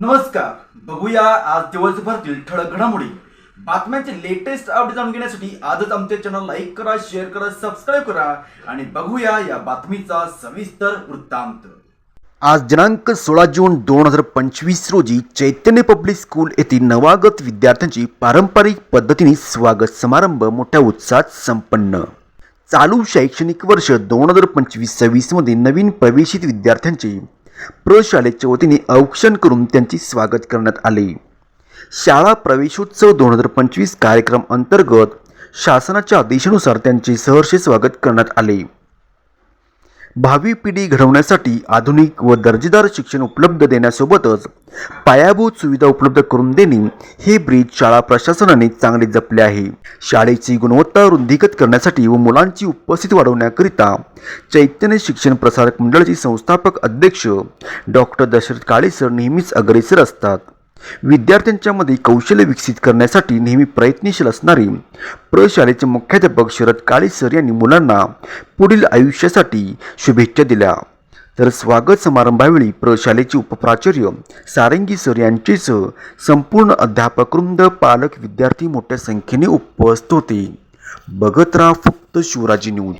नमस्कार. बघूया आज दिवसभरातील ठळक घडामोडी. बातम्यांचे लेटेस्ट अपडेट जाणून घेण्यासाठी आजच आमच्या चॅनल लाईक करा शेअर करा सबस्क्राईब करा आणि बघूया या बातमीचा सविस्तर वृत्तांत. आज दिनांक सोळा जून दोन हजार पंचवीस रोजी चैतन्य पब्लिक स्कूल येथील नवागत विद्यार्थ्यांची पारंपरिक पद्धतीने स्वागत समारंभ मोठ्या उत्साहात संपन्न. चालू शैक्षणिक वर्ष दोन हजार पंचवीस सव्वीसमध्ये नवीन प्रवेशित विद्यार्थ्यांचे प्रशालेच्या वतीने औक्षण करून त्यांचे स्वागत करण्यात आले. शाळा प्रवेशोत्सव दोन हजार पंचवीस कार्यक्रम अंतर्गत शासनाच्या आदेशानुसार त्यांचे सहर्ष स्वागत करण्यात आले. भावी पिढी घडवण्यासाठी आधुनिक व दर्जेदार शिक्षण उपलब्ध देण्यासोबतच पायाभूत सुविधा उपलब्ध करून देणे हे ब्रीज शाळा प्रशासनाने चांगले जपले आहे. शाळेची गुणवत्ता वृद्धिगत करण्यासाठी व मुलांची उपस्थिती वाढवण्याकरिता चैतन्य शिक्षण प्रसारक मंडळाचे संस्थापक अध्यक्ष डॉक्टर दशरथ काळे सर नेहमीच अग्रेसर असतात. विद्यार्थ्यांच्यामध्ये कौशल्य विकसित करण्यासाठी नेहमी प्रयत्नशील असणारे प्रशालेचे मुख्याध्यापक शरद काळे सर यांनी मुलांना पुढील आयुष्यासाठी शुभेच्छा दिल्या. तर स्वागत समारंभावेळी प्रशालेचे उपप्राचार्य सारंगी सर यांचेसह संपूर्ण अध्यापकवृंद पालक विद्यार्थी मोठ्या संख्येने उपस्थित होते. बघत राहा फक्त शिवराजी न्यूज.